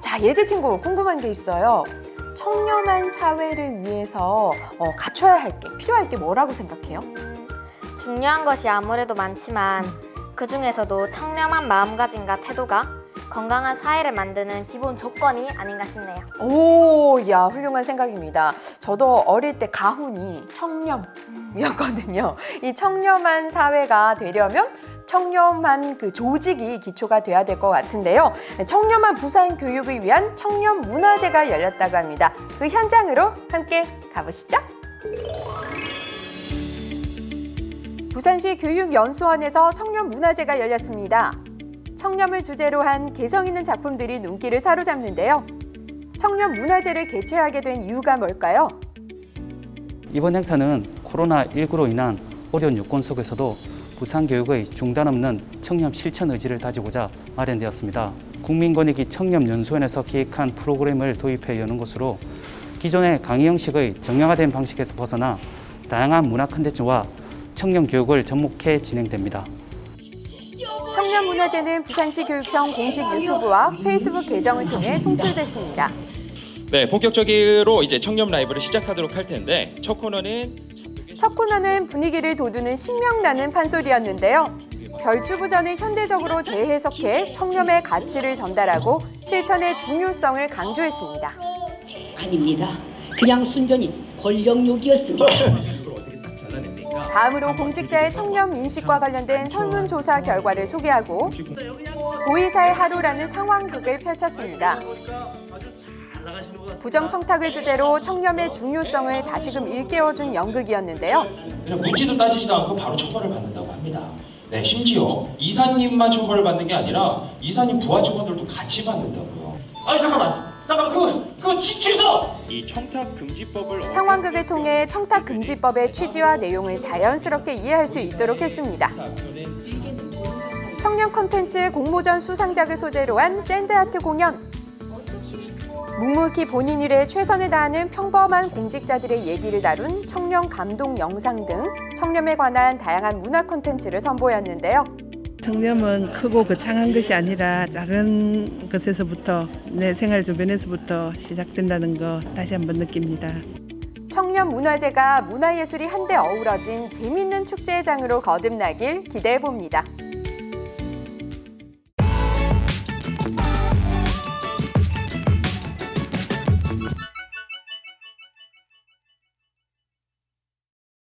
자, 예지 친구 궁금한 게 있어요. 청렴한 사회를 위해서 어, 갖춰야 할 게, 필요할 게 뭐라고 생각해요? 중요한 것이 아무래도 많지만 그 중에서도 청렴한 마음가짐과 태도가 건강한 사회를 만드는 기본 조건이 아닌가 싶네요. 오, 야, 훌륭한 생각입니다. 저도 어릴 때 가훈이 청렴이었거든요. 이 청렴한 사회가 되려면 청렴한 그 조직이 기초가 돼야 될 것 같은데요. 청렴한 부산 교육을 위한 청렴 문화제가 열렸다고 합니다. 그 현장으로 함께 가보시죠. 부산시 교육연수원에서 청렴 문화제가 열렸습니다. 청렴을 주제로 한 개성 있는 작품들이 눈길을 사로잡는데요. 청렴 문화제를 개최하게 된 이유가 뭘까요? 이번 행사는 코로나19로 인한 어려운 여건 속에서도 부산 교육의 중단 없는 청렴 실천 의지를 다지고자 마련되었습니다. 국민권익위 청렴연수원에서 기획한 프로그램을 도입해 여는 것으로 기존의 강의 형식의 정형화된 방식에서 벗어나 다양한 문화 콘텐츠와 청렴 교육을 접목해 진행됩니다. 청렴 문화제는 부산시 교육청 공식 유튜브와 페이스북 계정을 통해 송출됐습니다. 네, 본격적으로 이제 청렴 라이브를 시작하도록 할 텐데 첫 코너는 첫 코너는 분위기를 돋우는 신명나는 판소리였는데요. 별주부전을 현대적으로 재해석해 청렴의 가치를 전달하고 실천의 중요성을 강조했습니다. 아닙니다. 그냥 순전히 권력욕이었습니다. 다음으로 공직자의 청렴 인식과 관련된 설문조사 결과를 소개하고 고의사의 하루라는 상황극을 펼쳤습니다. 부정청탁을 주제로 청렴의 중요성을 다시금 일깨워준 연극이었는데요. 그냥 묻지도 따지지도 않고 바로 처벌을 받는다고 합니다. 네, 심지어 이사님만 처벌을 받는 게 아니라 이사님 부하 직원들도 같이 받는다고요. 아니 잠깐만, 잠깐만 그거 그거 취, 취소! 이 청탁 금지법을 상황극을 통해 청탁금지법의 취지와 내용을 자연스럽게 이해할 수 있도록 했습니다. 청렴 콘텐츠 공모전 수상작을 소재로 한 샌드아트 공연. 묵묵히 본인 일에 최선을 다하는 평범한 공직자들의 얘기를 다룬 청렴 감동 영상 등 청렴에 관한 다양한 문화 콘텐츠를 선보였는데요. 청렴은 크고 거창한 것이 아니라 작은 것에서부터 내 생활 주변에서부터 시작된다는 거 다시 한번 느낍니다. 청렴 문화제가 문화예술이 한데 어우러진 재밌는 축제의 장으로 거듭나길 기대해 봅니다.